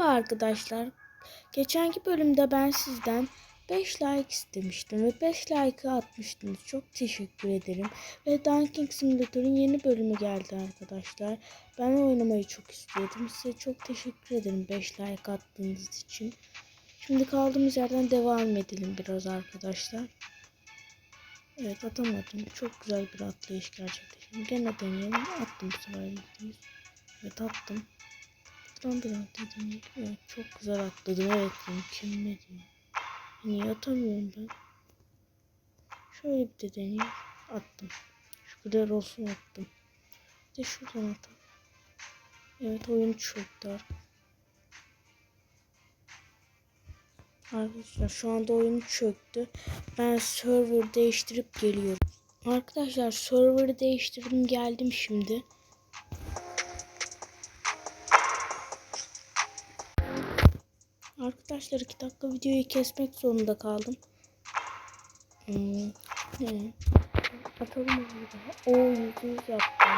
Merhaba arkadaşlar. Geçenki bölümde ben sizden 5 like istemiştim ve 5 like atmıştınız. Çok teşekkür ederim. Ve Dunking Simulator'ın yeni bölümü geldi arkadaşlar. Ben oynamayı çok istiyordum. Size çok teşekkür ederim 5 like attığınız için. Şimdi kaldığımız yerden devam edelim biraz arkadaşlar. Evet atamadım. Çok güzel bir atlayış gerçekleştirdim. Gene deneyelim. Attım bu sefer. %100. Evet attım. Buradan bir atladım. Evet, çok güzel atladım. Evet mükemmel. Niye atamıyorum ben? Şöyle bir de deneyeyim. Attım. Şükürler olsun attım. Bir de şuradan atalım. Evet oyun çöktü. Arkadaşlar şu anda oyun çöktü. Ben server değiştirip geliyorum. Arkadaşlar server'ı değiştirdim geldim şimdi. Arkadaşlar 2 dakika videoyu kesmek zorunda kaldım. Hmm? Atalım mı burada? Oo yüzde yüz yaptım.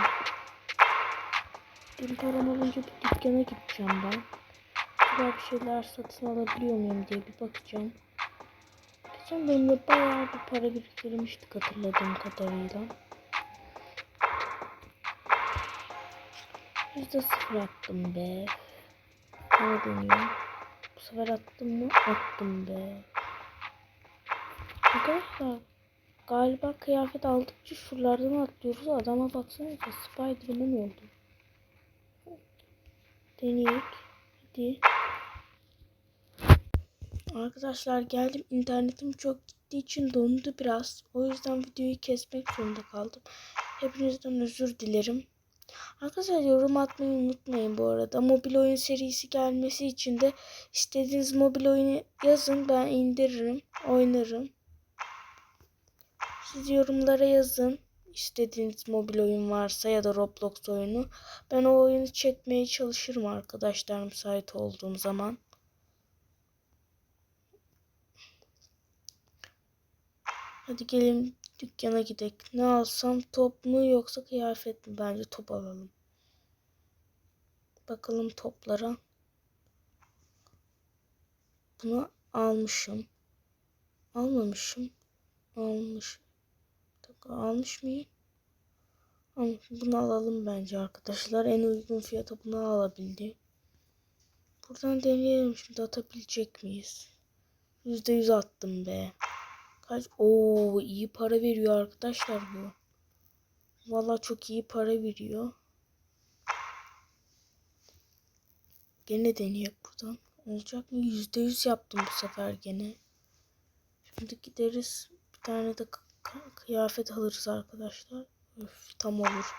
Bin param olunca bir dükkana gideceğim ben. Güzel bir şeyler satın alabiliyor muyum diye bir bakacağım. Geçen bölümde bayağı bir para biriktirmiştik hatırladığım kadarıyla. Yüzde sıfır attım be. Ne deniyor? Sefer attım mı? Attım be. Arkadaşlar galiba kıyafet aldıkça şuralardan atlıyoruz. Adama baksanıza Spiderman oldu. Deneyek. Hadi. Arkadaşlar geldim. internetim çok gittiği için dondu biraz. O yüzden videoyu kesmek zorunda kaldım. Hepinizden özür dilerim. Arkadaşlar yorum atmayı unutmayın bu arada. Mobil oyun serisi gelmesi için de istediğiniz mobil oyunu yazın. Ben indiririm. Oynarım. Siz yorumlara yazın. İstediğiniz mobil oyun varsa ya da Roblox oyunu. Ben o oyunu çekmeye çalışırım arkadaşlar müsait olduğum zaman. Hadi gelin dükkana gidelim. Ne alsam top mu yoksa kıyafet mi? Bence top alalım. Bakalım toplara. Bunu almışım. Almamışım. Almış. Almış mıyım? Almışım. Bunu alalım bence arkadaşlar. En uygun fiyata bunu alabildi. Buradan deneyelim şimdi atabilecek miyiz? %100 attım be. Kaç? Oo iyi para veriyor arkadaşlar bu. Vallahi çok iyi para veriyor. Gene deneyek buradan. Olacak mı? Yüzde yüz yaptım bu sefer gene. Şimdi gideriz. Bir tane de kıyafet alırız arkadaşlar. Öf, tam olur.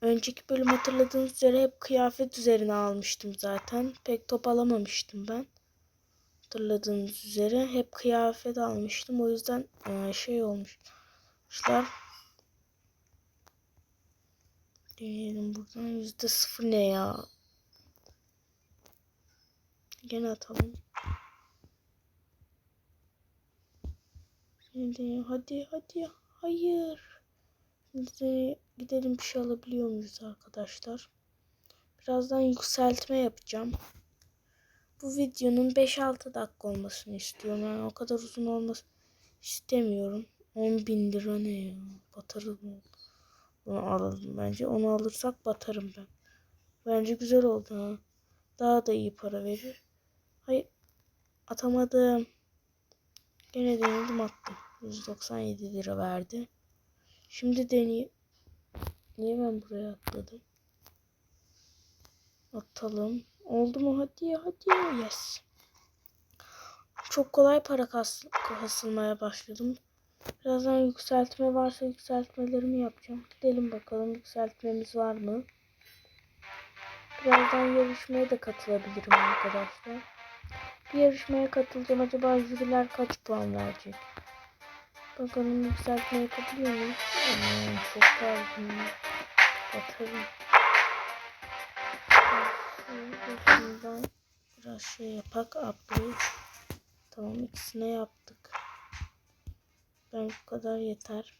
Önceki bölüm hatırladığınız üzere hep kıyafet üzerine almıştım zaten. Pek top alamamıştım ben. Hatırladığınız üzere hep kıyafet almıştım. O yüzden şey olmuşlar. Deneyelim buradan. Yüzde sıfır ne ya? Gene atalım. Hadi hadi. Hayır. Şimdi gidelim bir şey alabiliyor muyuz arkadaşlar? Birazdan yükseltme yapacağım. Bu videonun 5-6 dakika olmasını istiyorum. Yani o kadar uzun olmasını istemiyorum. 10 bin lira ne ya? Batarım. Bunu alalım bence. Onu alırsak batarım ben. Bence güzel oldu ha. Daha da iyi para verir. Hayır. Atamadım. Gene denedim attım. 197 lira verdi. Şimdi deneyeyim. Niye ben buraya atladım? Atalım. Oldu mu? Hadi hadi. Yes. Çok kolay para kas kasılmaya başladım. Birazdan yükseltme varsa yükseltmelerimi yapacağım. Gidelim bakalım yükseltmemiz var mı? Birazdan yarışmaya da katılabilirim arkadaşlar. Bir yarışmaya katılacağım. Acaba jüriler kaç puan verecek? Bakalım yükseltmeye katılıyor muyum? Aman çok pardon. Batarım. Şuradan biraz şey yapak. Upgrade. Tamam ikisine yaptık. Ben bu kadar yeter.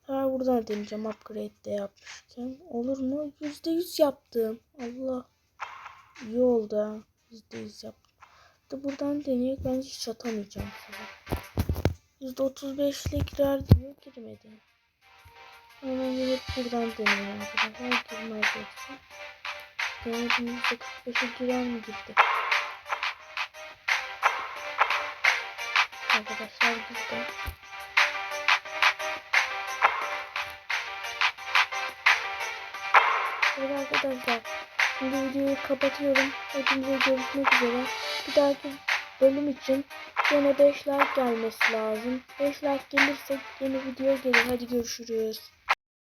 sefer buradan deneyeceğim upgrade de yapmışken. Olur mu? %100 yaptım. Allah. İyi oldu ha. %100 yaptım. Da buradan deneyek ben hiç atamayacağım size. %35 ile girer diyor. Girmedi. Hemen hep buradan deneyelim arkadaşlar. Girmez yoksa. Denedim %45'e girer mi girdi? Arkadaşlar girdi. Evet arkadaşlar. Şimdi videoyu kapatıyorum. Hepinize görüşmek üzere. Bir dahaki bölüm için yine 5 like gelmesi lazım. 5 like gelirse yeni video gelir. Hadi görüşürüz.